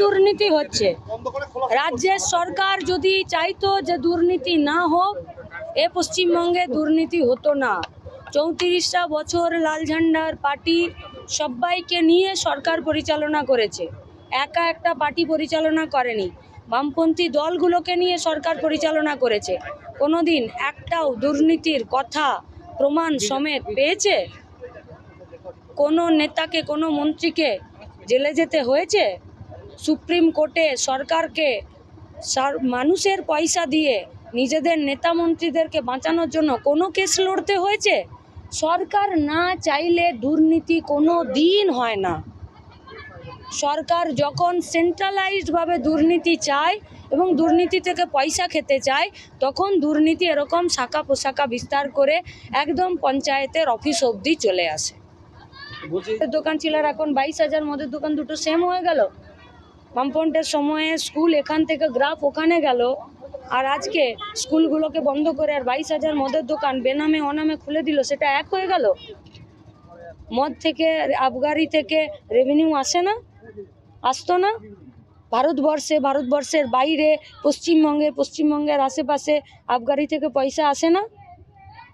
দুর্নীতি হচ্ছে। রাজ্যের সরকার যদি চাইতো যে দুর্নীতি না হোক, এ পশ্চিমবঙ্গে দুর্নীতি হতো না। চৌত্রিশটা বছর লাল ঝান্ডার পার্টি সবাইকে নিয়ে সরকার পরিচালনা করেছে। একা একটা পার্টি পরিচালনা করেনি। বামপন্থী দলগুলোকে নিয়ে সরকার পরিচালনা করেছে। কোনোদিন একটাও দুর্নীতির কথা, প্রমাণ সমেত পেয়েছে? কোনো নেতাকে, কোনো মন্ত্রীকে জেলে যেতে হয়েছে? সুপ্রিম কোর্টে সরকারকে সার- মানুষের পয়সা দিয়ে নিজেদের নেতা মন্ত্রীদেরকে বাঁচানোর জন্য কোনো কেস লড়তে হয়েছে? সরকার না চাইলে দুর্নীতি কোনো দিন হয় না। সরকার যখন সেন্ট্রালাইজডভাবে দুর্নীতি চায় এবং দুর্নীতি থেকে পয়সা খেতে চায় তখন দুর্নীতি এরকম শাখা পোশাখা বিস্তার করে একদম পঞ্চায়েতের অফিস অবধি চলে আসে। দোকান ছিল এখন বাইশ হাজার মদের দোকান দুটো সেম হয়ে গেল। বামপন্টের সময়ে স্কুল এখান থেকে গ্রাফ ওখানে গেল। আর আজকে স্কুলগুলোকে বন্ধ করে আর বাইশ হাজার মদের দোকান বেনামে অনামে খুলে দিল, সেটা এক হয়ে গেল? মদ থেকে, আবগারি থেকে রেভিনিউ আসে না? আসতো না? ভারতবর্ষে, ভারতবর্ষের বাইরে, পশ্চিমবঙ্গে, পশ্চিমবঙ্গের আশেপাশে আবগারি থেকে পয়সা আসে না?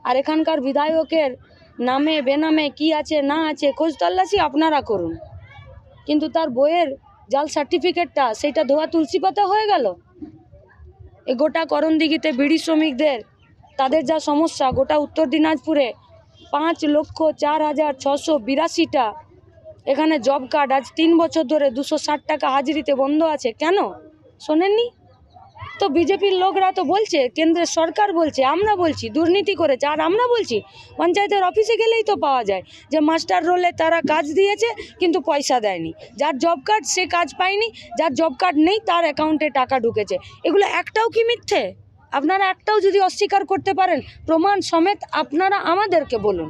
আর এখানকার বিধায়কের নামে, বেনামে কি আছে, না আছে, খোঁজ তল্লাশি আপনারা করুন। কিন্তু তার বইয়ের জাল সার্টিফিকেটটা, সেইটা ধোয়া তুলসী পাতা হয়ে গেল? এ গোটা করণদিঘিতে বিড়ি শ্রমিকদের, তাদের যা সমস্যা, গোটা উত্তর দিনাজপুরে পাঁচ লক্ষ চার হাজার ছশো বিরাশিটা, এখানে জব কার্ড আজ তিন বছর ধরে দুশো ষাট টাকা হাজিরিতে বন্ধ আছে। কেন? শোনেননি? তো বিজেপির লোকরা তো বলছে, কেন্দ্রের সরকার বলছে, আমরা বলছি, দুর্নীতি করেছে, আর আমরা বলছি, পঞ্চায়েতের অফিসে গেলেই তো পাওয়া যায়। যে মাস্টার রোলে তারা কাজ দিয়েছে, কিন্তু পয়সা দেয়নি। যার জব কার্ড সে কাজ পায়নি, যার জব কার্ড নেই, তার অ্যাকাউন্টে টাকা ঢুকেছে। এগুলো একটাও কি মিথ্যে? আপনারা একটাও যদি অস্বীকার করতে পারেন, প্রমাণ সমেত আপনারা আমাদেরকে বলুন।